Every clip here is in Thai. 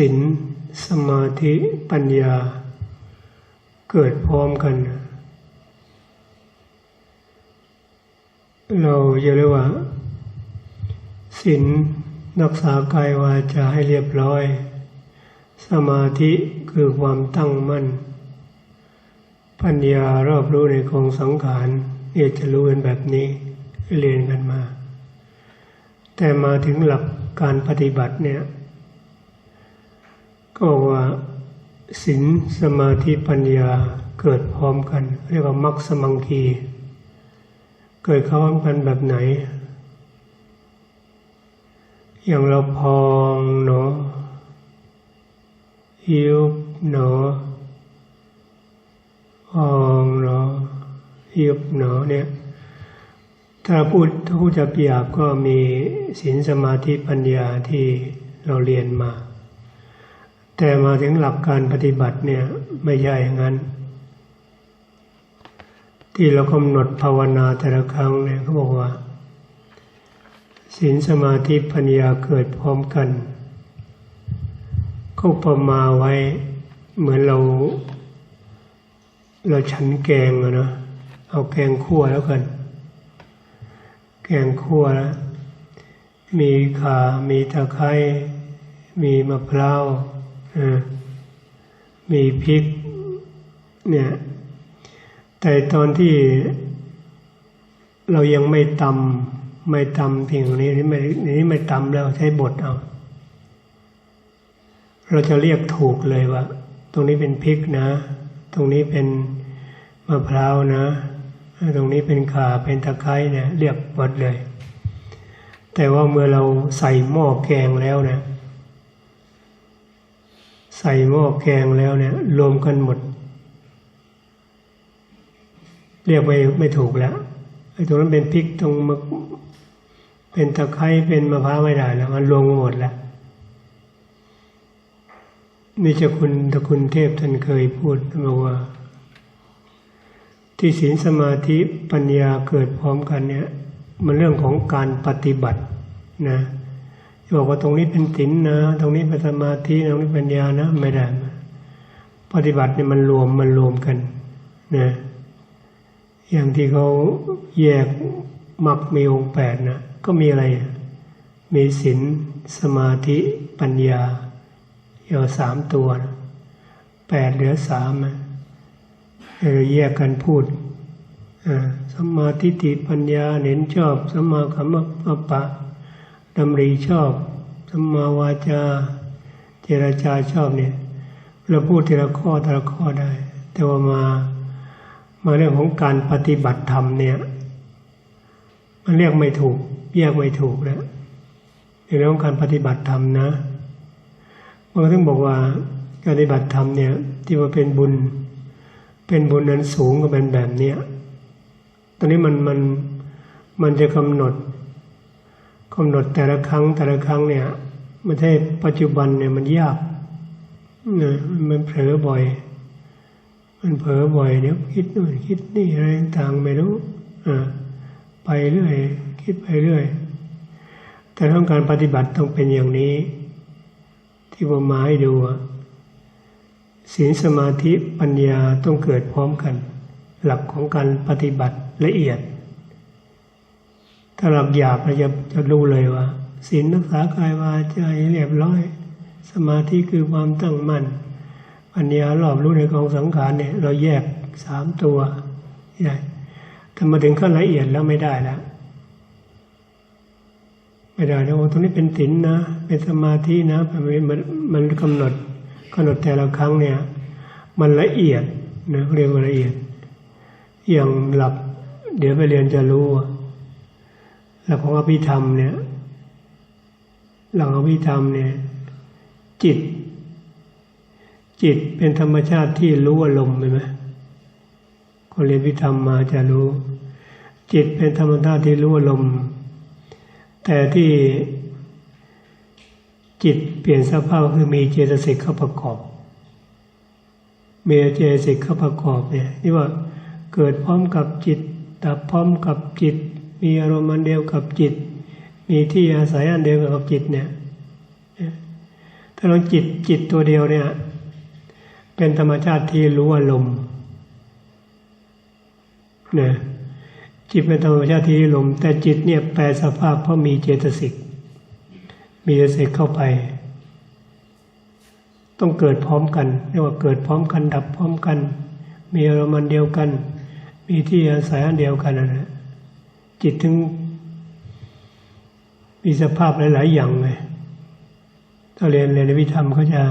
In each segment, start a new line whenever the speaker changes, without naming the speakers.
ศีลสมาธิปัญญา เกิดพร้อมกัน เราจะเรียกว่าศีลรักษากายวาจาให้เรียบร้อย สมาธิคือความตั้งมั่น ปัญญารอบรู้ในกองสังขารเนี่ยจะรู้กันแบบนี้เรียนกันมา แต่มาถึงหลักการปฏิบัติเนี่ย ก็ว่าศีลสมาธิปัญญาเกิดพร้อมกัน เรียกว่ามัคสมังคี เกิดพร้อมกันแบบไหน อย่างเราพองเนาะยุบเนาะพองเนาะยุบเนาะเนี่ยถ้าพูดถ้าพูดจะเปรียบก็มีศีลสมาธิปัญญาที่เราเรียนมา แต่มาถึงหลักการปฏิบัติเนี่ยไม่ใช่อย่างนั้น ที่เรากำหนดภาวนาแต่ละครั้งเนี่ยเขาบอกว่าศีลสมาธิปัญญาเกิดพร้อมกันก็ประมาไว้เหมือนเรา เราฉันแกงอะนะเอาแกงคั่วแล้วกัน แกงคั่วแล้วมีข่ามีตะไคร้มีมะพร้าว มีพริกเนี่ยแต่ตอนที่เรายังไม่ตำไม่ตำสิ่งนี้นี่ไม่นี่ไม่ตำแล้วใช้บดเอา เราจะเรียกถูกเลยว่า ตรงนี้เป็นพริกนะ ตรงนี้เป็นมะพร้าวนะ ตรงนี้เป็นข่าเป็นตะไคร้เนี่ยเรียกหมดเลย แต่ว่าเมื่อเราใส่หม้อแกงแล้วเนี่ย ใส่หม้อแกงแล้วเนี่ย รวมกันหมด เรียกไม่ไม่ถูกแล้วไอ้ตรงนั้นเป็นพริกตรงมะเป็นตะไคร้เป็นมะพร้าวไม่ได้แล้วมันรวมหมดแล้วนี่จ้าคุณตะคุณเทพท่านเคยพูดบอกว่า ที่ศีลสมาธิปัญญาเกิดพร้อมกันเนี่ย มันเรื่องของการปฏิบัตินะ บอกว่าตรงนี้เป็นศีลนะ ตรงนี้เป็นสมาธิตรงนี้ปัญญานะ ไม่ได้ ปฏิบัติเนี่ยมันรวมมันรวมกันนะอย่างที่เขาแยกมักมีองค์แปดนะก็มีอะไร มีศีลสมาธิปัญญาเออสามตัวนะแปดเหลือสามนะเราแยกกันพูดสมาธิติปัญญาเน้นชอบสมาคัมมปะ ดำริชอบสมาวาจา เจรจาชอบเนี่ยเราพูดทีละข้อทีละข้อได้ แต่ว่ามามาเรื่องของการปฏิบัติธรรมเนี่ยมันเรียกไม่ถูกแยกไม่ถูกแล้วในเรื่องของการปฏิบัติธรรมนะมันก็ต้องบอกว่าการปฏิบัติธรรมเนี่ยที่ว่าเป็นบุญ เป็นบุญนั้นสูงก็เป็นแบบเนี้ยตอนนี้มันมันมันจะกำหนด กำหนดแต่ละครั้งแต่ละครั้งเนี่ยไม่ใช่ปัจจุบันเนี่ยมันยากนะมันเผลอบ่อย มันเผลอบ่อยเดี๋ยวคิดนู่นคิดนี่อะไรต่างไม่รู้อ่าไปเรื่อย คิดไปเรื่อย แต่ต้องการปฏิบัติต้องเป็นอย่างนี้ ที่ผมมาให้ดูศีลสมาธิปัญญาต้องเกิดพร้อมกัน หลักของการปฏิบัติละเอียด ถ้าหลักหยาบเราจะจะรู้เลยว่าศีลรักษากายวาจาเรียบร้อย สมาธิคือความตั้งมั่นปัญญารอบรู้ในกองสังขารเนี่ย เราแยกสามตัวใหญ่ถ้ามาถึงขั้นละเอียดแล้วไม่ได้แล้วไม่ได้แล้วตรงนี้เป็นศีลนะ เป็นสมาธินะมันมันกำหนดกำหนดแต่ละครั้งเนี่ย มันละเอียดนะเรียกว่าละเอียด อย่างหลับ เดี๋ยวไปเรียนจะรู้ หลักของอภิธรรมเนี่ยหลักอภิธรรมเนี่ยจิต จิตเป็นธรรมชาติที่รู้อารมณ์ใช่ไหมคนเรียนพิธรรมมาจะรู้ จิตเป็นธรรมชาติที่รู้อารมณ์แต่ที่จิตเปลี่ยนสภาพคือมีเจตสิกเข้าประกอบเมเจตสิกเข้าประกอบเนี่ยที่ว่าเกิดพร้อมกับจิตดับพร้อมกับจิต มีอารมณ์อันเดียวกับจิต มีที่อาศัยอันเดียวกับจิตเนี่ยถ้าเราจิตจิตตัวเดียวเนี่ย เป็นธรรมชาติที่รู้อารมณ์นี่ยจิตเป็นธรรมชาติที่รู้อารมณ์แต่จิตเนี่ยแปลสภาพเพราะมีเจตสิก มีเจตสิกเข้าไป ต้องเกิดพร้อมกันเรียกว่าเกิดพร้อมกันดับพร้อมกัน มีอารมณ์อันเดียวกัน มีที่อาศัยอันเดียวกันนะ จิตถึงมีสภาพหลาย ๆ อย่างไงถ้าเรียนเรียนวิธรรมเขาจะ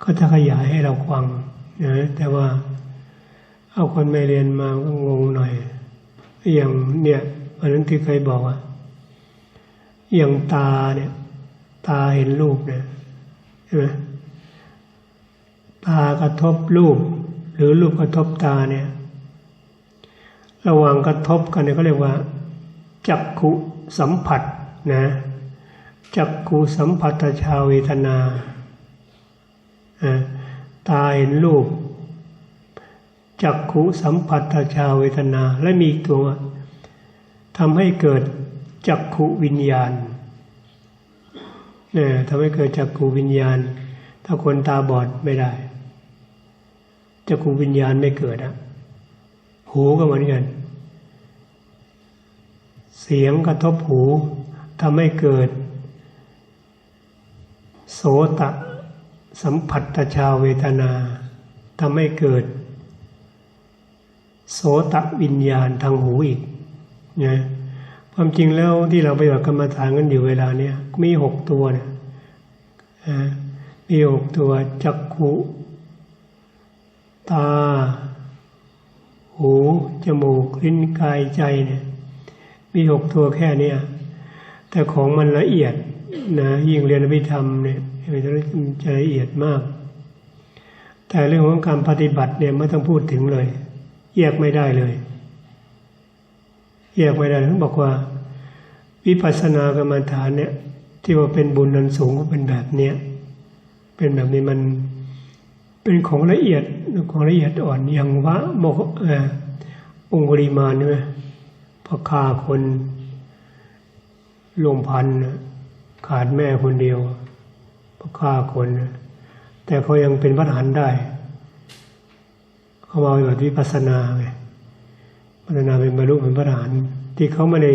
เขาจะขยายให้เราฟังนะแต่ว่า เอาคนไม่เรียนมาก็งงหน่อย อย่างเนี่ยวันนั้นที่เคยบอกว่าอย่างตาเนี่ย ตาเห็นรูปเนี่ยใช่ไหมตากระทบรูป หรือรูปกระทบตาเนี่ย ระหว่างกระทบกันเนี่ยเขาเรียกว่า จักขุสัมผัสนะจักขูสัมผัสชาเวทนาตาเห็นรูปจักขูสัมผัสชาเวทนาและมีตัวทำให้เกิดจักขุวิญญาณเนี่ยทำให้เกิดจักขุวิญญาณ ถ้าคนตาบอดไม่ได้จักขุวิญญาณไม่เกิดอะหูก็เหมือนกัน เสียงกระทบหูทำให้เกิด โสตะ สัมผัสตชาเวทนาทำให้เกิด โสตะวิญญาณทางหูอีกนะความจริงแล้วที่เราไปแบบกรรมฐานกันอยู่เวลาเนี้ยมีหกตัวเนี่ยมีหกตัวจักขุตา หู จมูก ลิ้นกายใจเนี่ย มีหกตัวแค่นี้แต่ของมันละเอียดนะยิ่งเรียนอภิธรรมเนี่ยมันจะละเอียดมาก แต่เรื่องของการปฏิบัติเนี่ยไม่ต้องพูดถึงเลย แยกไม่ได้เลย แยกไม่ได้ท่านบอกว่า วิปัสสนากรรมฐานเนี่ย ที่ว่าเป็นบุญนันสูงก็เป็นแบบเนี้ยเป็นแบบนี้มันเป็นของละเอียดของละเอียดอ่อนอย่างวะโมกองคุริมานี่ไหม พอฆ่าคนลงพันขาดแม่คนเดียวพราฆ่าคน แต่เขายังเป็นพระหันได้ เขามาแบบวิปัสนาไงพัฒนาเป็นบรรลุเป็นพระหันที่เขาไม่ได้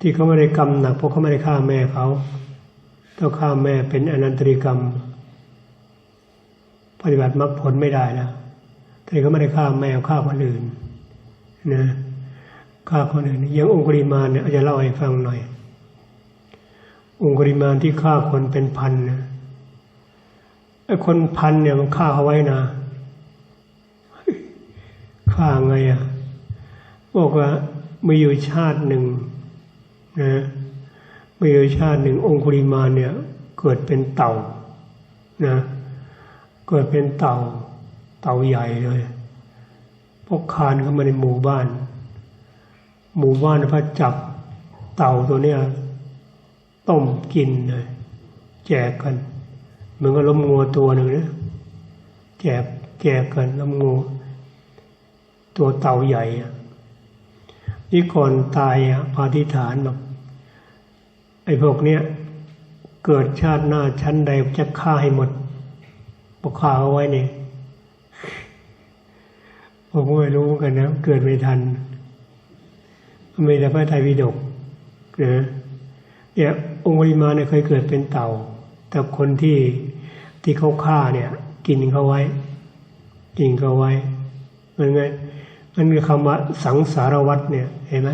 ที่เขาไม่ได้กรรมหนักเพราะเขาไม่ได้ฆ่าแม่เขาต้องฆ่าแม่เป็นอนันตริกรรม ปฏิบัติมรรคผลไม่ได้แล้วแต่เขาไม่ได้ฆ่าแม่ฆ่าคนอื่นนะ ฆ่าคนอื่นยังองคุริมาเนี่ยอาจจะเล่าให้ฟังหน่อย องคุริมานที่ฆ่าคนเป็นพันนะไอ้คนพันเนี่ยมันฆ่าเขาไว้นะฆ่าไงอะบอกว่ามีอยู่ชาติหนึ่งนะมีอยู่ชาติหนึ่ง องคุริมานเนี่ยเกิดเป็นเต่านะเกิดเป็นเต่า เต่าใหญ่เลยพวกคานเข้ามาในหมู่บ้าน หมู่บ้านพระจับเต่าตัวเนี้ยต้มกินเลยแจกกันเหมือนกับล้มงัวตัวหนึ่งนะแจกแจกกันล้มงัวตัวเต่าใหญ่อะนี่ก่อนตายอะปาฏิฐานแบบไอ้พวกเนี้ยเกิดชาติหน้าชั้นใดจะฆ่าให้หมดปกฆ่าเอาไว้เนี่ยผมก็ไม่รู้กันนะ เกิดไม่ทัน ม่แต่พระไตรปิฎกนะเนี่ยองค์ริมาเนี่ยเคยเกิดเป็นเต่า แต่คนที่ที่เขาฆ่าเนี่ย กินเขาไว้ กินเขาไว้มันไงมันคือคำว่าสังสารวัตเนี่ยเห็นไหม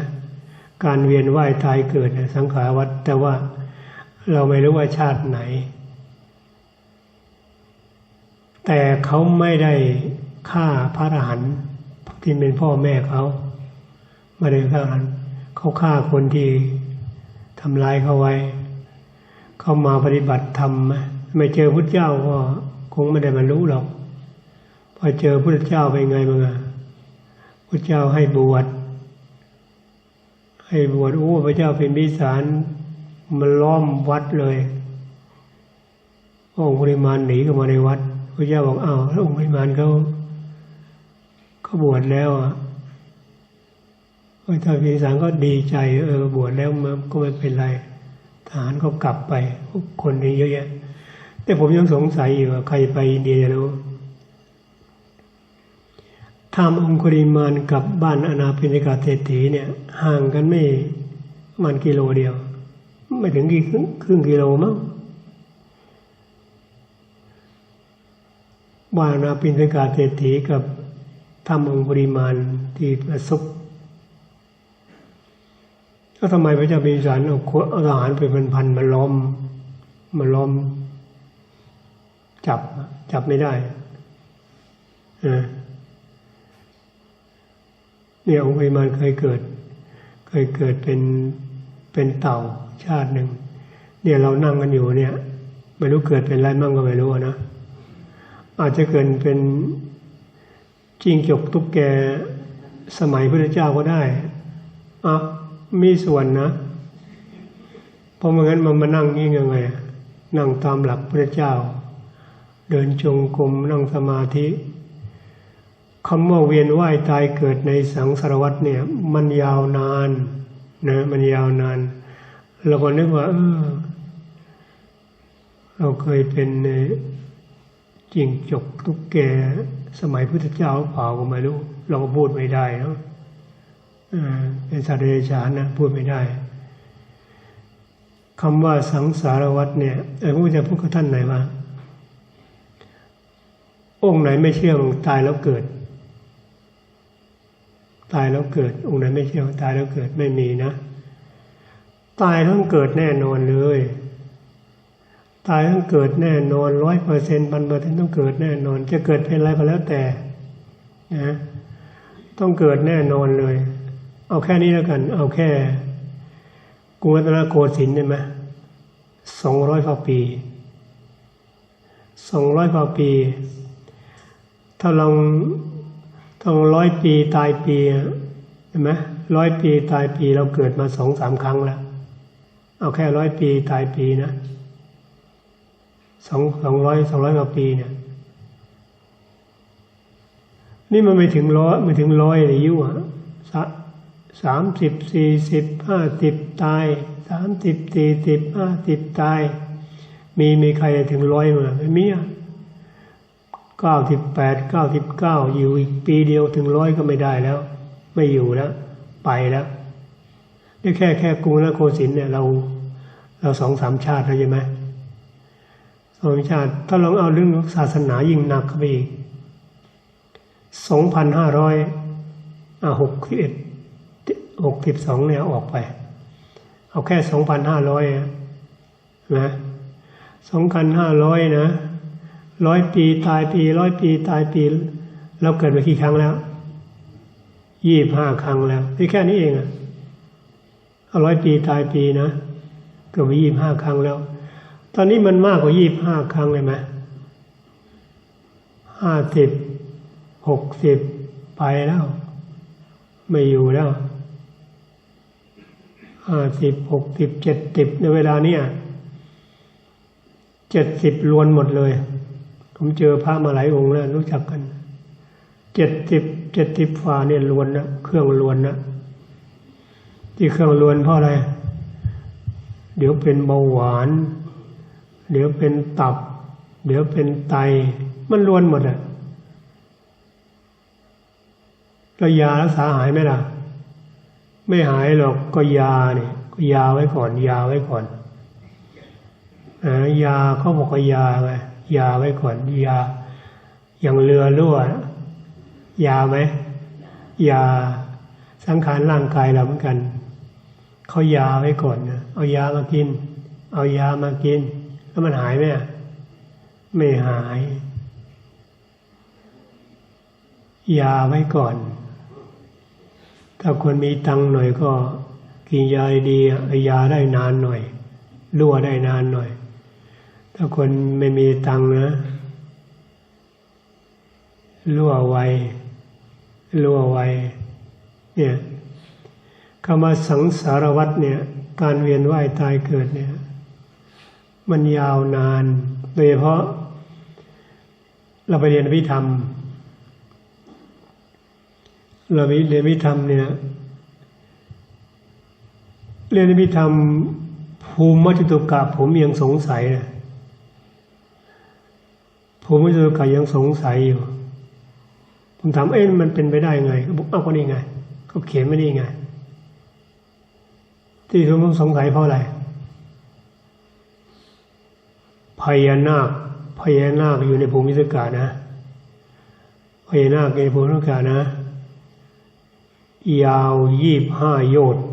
การเวียนว่ายตายเกิดเนี่ยสังขารวัตแต่ว่าเราไม่รู้ว่าชาติไหน แต่เขาไม่ได้ฆ่าพระอรหันต์ที่เป็นพ่อแม่เขา ไม่ได้ฆ่าเขาฆ่าคนที่ทำลายเขาไว้ เขามาปฏิบัติธรรมไม่เจอพุทธเจ้าก็คงไม่ได้บรรลุหรอก พอเจอพุทธเจ้าไปไงบ้างอะพุทธเจ้าให้บวชให้บวชโอ้พระเจ้าเป็นบิสารมันล้อมวัดเลยองค์ปริมาณหนีเข้ามาในวัดพระเจ้าบอกอ้าวแล้วองค์วิมานเขาเขาบวชแล้วอะ พระเจ้าพิสารก็ดีใจเออบวชแล้วมันก็ไม่เป็นไรทหารก็กลับไป คนนี้เยอะแยะ แต่ผมยังสงสัยอยู่ว่าใครไปอินเดียจะรู้ทำองคุริมานกับบ้านอนาพินิกาเศรษฐีเนี่ย ห่างกันไม่มันกิโลเดียว ไม่ถึงกี่ครึ่งกิโลมั้งบ้านอนาพินิกาเศรษฐีกับทำองคุริมานที่ประสบ ก็ทำไมพระเจ้าพิมพิสารเอาเอาทหารเป็นพันๆมาล้อม มาล้อม จับจับไม่ได้เนี่ยองค์วิมานเคยเกิด เคยเกิดเป็นเป็นเต่าชาติหนึ่งเนี่ยเรานั่งกันอยู่เนี่ยไม่รู้เกิดเป็นอะไรมั่งก็ไม่รู้นะอาจจะเกิดเป็นจิงจกตุ๊กแกสมัยพระเจ้าก็ได้อะ มีส่วนนะ เพราะไม่งั้นมันมานั่งนี่ยังไง นั่งตามหลักพระเจ้า เดินจงกรมนั่งสมาธิคำว่าเวียนว่ายตายเกิดในสังสารวัฏเนี่ย มันยาวนานนะมันยาวนานเราก็นึกว่า เออ เราเคยเป็นจิงจกทุกแกสมัยพุทธเจ้าเปล่าก็ไม่รู้ เราก็พูดไม่ได้เนาะ เป็นสัตว์เดรัจฉานนะพูดไม่ได้คำว่าสังสารวัฏเนี่ยเออพระจะพูดกับท่านไหนว่าองค์ไหนไม่เชื่อมตายแล้วเกิด ตายแล้วเกิด องค์ไหนไม่เชื่อตายแล้วเกิดไม่มีนะ ตายทั้งเกิดแน่นอนเลย ตายทั้งเกิดแน่นอนร้อยเปอร์เซ็นต์พันเปอร์เซ็นต์ต้องเกิดแน่นอน จะเกิดเป็นอะไรก็แล้วแต่นะต้องเกิดแน่นอนเลย เอาแค่นี้แล้วกัน เอาแค่กรุงรัตนโกสินทร์ได้ไหมสองร้อยกว่าปีสองร้อยกว่าปี ถ้าลองต้องร้อยปีตายปีเห็นไหมร้อยปีตายปีเราเกิดมาสองสามครั้งแล้ว เอาแค่ร้อยปีตายปีนะสองสองร้อยสองร้อยกว่าปีเนี่ย นี่มันไม่ถึงร้อยไม่ถึงร้อยอายุอะ สามสิบสี่สิบห้าสิบตายสามสิบสี่สิบห้าสิบตาย มีมีใครถึงร้อยมาไม่มีอะเก้าสิบแปดเก้าสิบเก้าอยู่อีกปีเดียวถึงร้อยก็ไม่ได้แล้ว ไม่อยู่แล้ว ไปแล้วนี่แค่แค่กรุงนโกสินเนี่ยเรา เราสองสามชาติแล้วใช่ไหมสองชาติ ถ้าลองเอาเรื่องศาสนายิ่งหนักเข้าไปอีกสองพันห้าร้อยอ่าหกสิบเอ็ด หกสิบสองเนี่ยออกไป เอาแค่สองพันห้าร้อยนะสองพันห้าร้อยนะร้อยปีตายปีร้อยปีตายปี เราเกิดมากี่ครั้งแล้วยี่บห้าครั้งแล้วนี่แค่นี้เองอะร้อยปีตายปีนะเกิดมายี่บห้าครั้งแล้ว ตอนนี้มันมากกว่ายี่บห้าครั้งเลยไหมห้าสิบหกสิบไปแล้ว ไม่อยู่แล้ว ห้าสิบหกสิบเจ็ดสิบในเวลานี้เจ็ดสิบล้วนหมดเลย ผมเจอพระมาหลายองค์แล้วรู้จักกันเจ็ดสิบเจ็ดสิบฝ่าเนี่ยล้วนนะเครื่องล้วนนะที่เครื่องล้วนเพราะอะไร เดี๋ยวเป็นเบาหวาน เดี๋ยวเป็นตับ เดี๋ยวเป็นไต มันล้วนหมดอะแล้วยารักษาหายไหมล่ะ ไม่หายหรอกก็ยาเนี่ยก็ยาไว้ก่อน ยาไว้ก่อนอยาเขาบอกว่ายาไงยาไว้ก่อน ยาอย่างเรือรั่วยาไหมยาสังขารร่างกายเราเหมือนกันเขายาไว้ก่อนนะเอายามากิน เอายามากิน แล้วมันหายไหมไม่หาย ยาไว้ก่อน ถ้าคนมีตังหน่อยก็กินยาดีอายาได้นานหน่อยรั่วได้นานหน่อย ถ้าคนไม่มีตังนะรั่วไวรั่วไวเนี่ยคำว่าสังสารวัตเนี่ย การเวียนว่ายตายเกิดเนี่ย มันยาวนาน โดยเฉพาะ เราไปเรียนวิธรรม เราเรียนวิธรรมเนี่ย เรียนวิธรรมภูมิมัจตุกะผมยังสงสัยนะภูมิมัจตุกะยังสงสัยอยู่ ผมถามเอ๊ะมันเป็นไปได้ไงเขาบอกเอ้าก็นี่ไงเขาเขียนไม่ได้ไง ที่ผมสงสัยเพราะอะไรพญานาคพญานาคอยู่ในภูมิสกานะพญานาคในภูมิสกานะ ยาวยี่บห้าโยชน์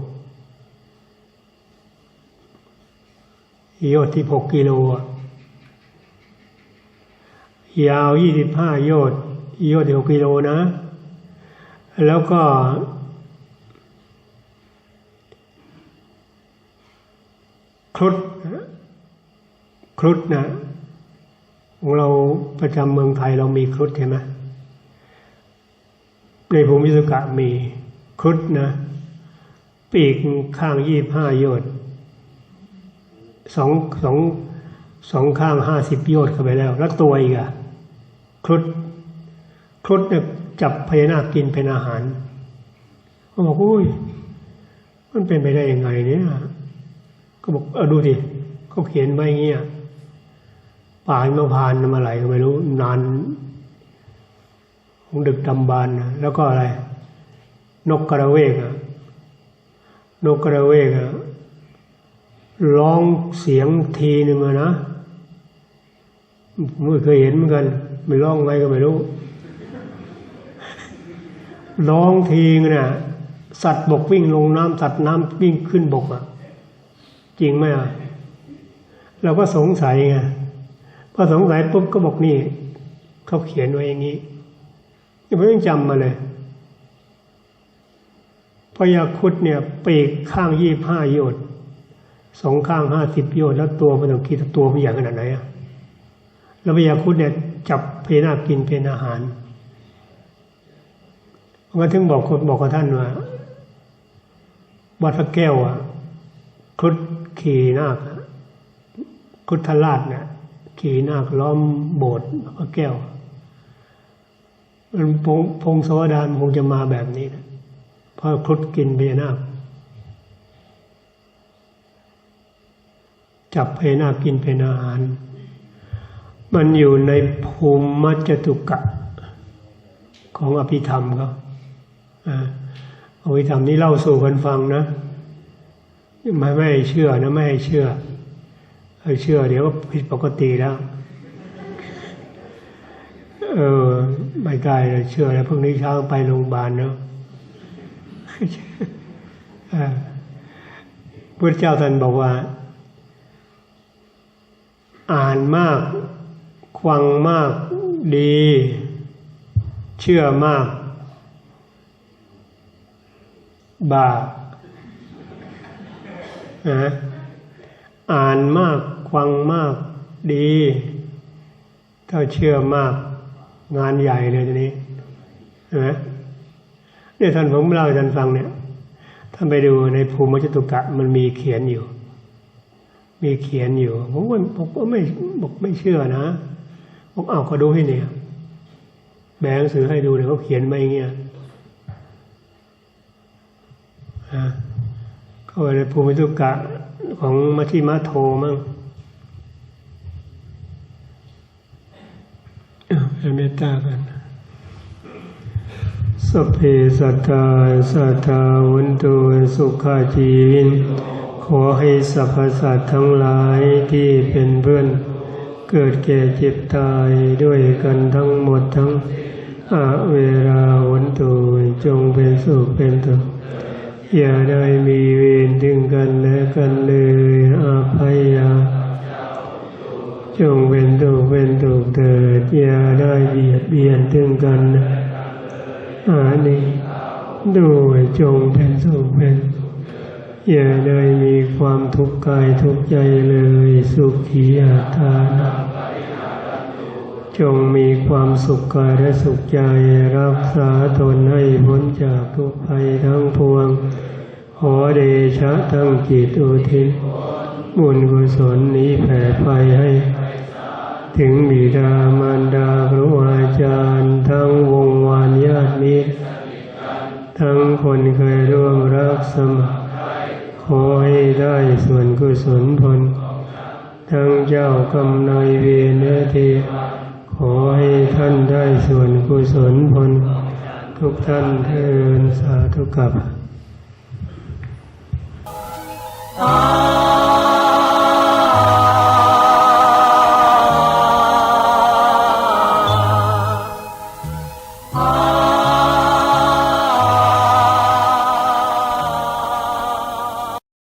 โยชน์ที่หกกิโลยาวยี่สิบห้าโยชน์โยชน์ที่หกกิโลนะ แล้วก็ ครุฑครุฑนะเราประจำเมืองไทยเรามีครุฑใช่ไหมในภูมิสุกะมี ครุฑนะ ปีกข้างยี่ห้าโยชน์สองสองสองข้างห้าสิบโยชน์เข้าไปแล้ว แล้วตัวอีกอะครุฑครุฑเนี่ยจับพญานาคกินเป็นอาหารเขาบอกอุ้ยมันเป็นไปได้ยังไงเนี่ย ก็บอกเออดูดิเขาเขียนไว้เงี้ยป่านมาพานมาไหลก็ไม่รู้นานของดึกดำบานนะแล้วก็อะไร นกกระเวกอะนกกระเวกอะร้องเสียงทีหนึ่งนะไม่เคยเห็นเหมือนกันไม่ร้องไงก็ไม่รู้ร้องทีเนี่ยสัตว์บกวิ่งลงน้ำสัตว์น้ำวิ่งขึ้นบกอะจริงไหมอะเราก็สงสัยไงพอสงสัยปุ๊บก็บอกนี่เขาเขียนไว้อย่างนี้ยังไม่ต้องจำมาเลย พยาคุดเนี่ยปีกข้างยี่ห้าโยชน์สองข้างห้าสิบโยชน์แล้วตัวมันต้องคิดตัวมันใหญ่ขนาดไหนอะแล้วพยาคุดเนี่ยจับเพนากินเป็นอาหารมันถึงบอกคนบอกกับท่านว่าวัดพระแก้วอะครุฑขี่นาคครุฑทราชเนี่ยขี่นาคล้อมโบสถ์พระแก้วมันพงพงศวดานคงจะมาแบบนี้นะ พราครุฑกินเบียนาคจับเพนาคกินเป็นอาหาร มันอยู่ในภูมิมัจตุกะ ของอภิธรรมเขาอภิธรรมนี้เล่าสู่กันฟังนะไม่ไม่เชื่อนะไม่ให้เชื่อให้เชื่อ เดี๋ยวก็ผิดปกติแล้ว เออ ไม่ได้เลยเชื่อแล้วพรุ่งนี้เช้าไปโรงพยาบาลเนาะ พระเจ้าท่านบอกว่า อ่านมากควังมากดี เชื่อมาก บาปนะอ่านมากฟังมากดี ถ้าเชื่อมากงานใหญ่เลยทีนี้ใช่ไหม เนี่ยท่านผมเล่าให้ท่านฟังเนี่ยท่านไปดูในภูมิจตุกะมันมีเขียนอยู่ มีเขียนอยู่ผมว่าผมก็ไม่บอกไม่เชื่อนะผมเอาก็ดูให้เนี่ยแบงสือให้ดูเดี๋ยเขาเขียนมาอย่างเงี้ยเขาในภูมิตุกะของมัทิมาโทมั่งเมตตากัน สเพสัตตาสัตตาวันตุสุขาจีวิน ขอให้สรรพสัตว์ทั้งหลายที่เป็นเพื่อน เกิดแก่เจ็บตายด้วยกันทั้งหมดทั้งอาเวลาวันตุจงเป็นสุขเป็นตุอย่าได้มีเวรถึงกันและกันเลยอาภัยยาจงเป็นตุเป็นตุเถิดอย่าได้เบียดเบียนถึงกัน อานี้ด้วยจงเป็นสุขเป็น อย่าได้มีความทุกข์กายทุกข์ใจเลย สุขีอาทานจงมีความสุขกายและสุขใจรักษาตนให้พ้นจากทุกภัยทั้งปวง ขอเดชะทั้งจิตอุทิศบุญกุศลนี้แผ่ไปให้ ถึงบิดามารดาครูอาจารย์ทั้ง ทั้งคนเคยร่วมรักสมัครขอให้ได้ส่วนกุศลผล ทั้งเจ้ากรรมนายเวรเนื้อทีขอให้ท่านได้ส่วนกุศลผล ทุกท่านเทินสาธุกับ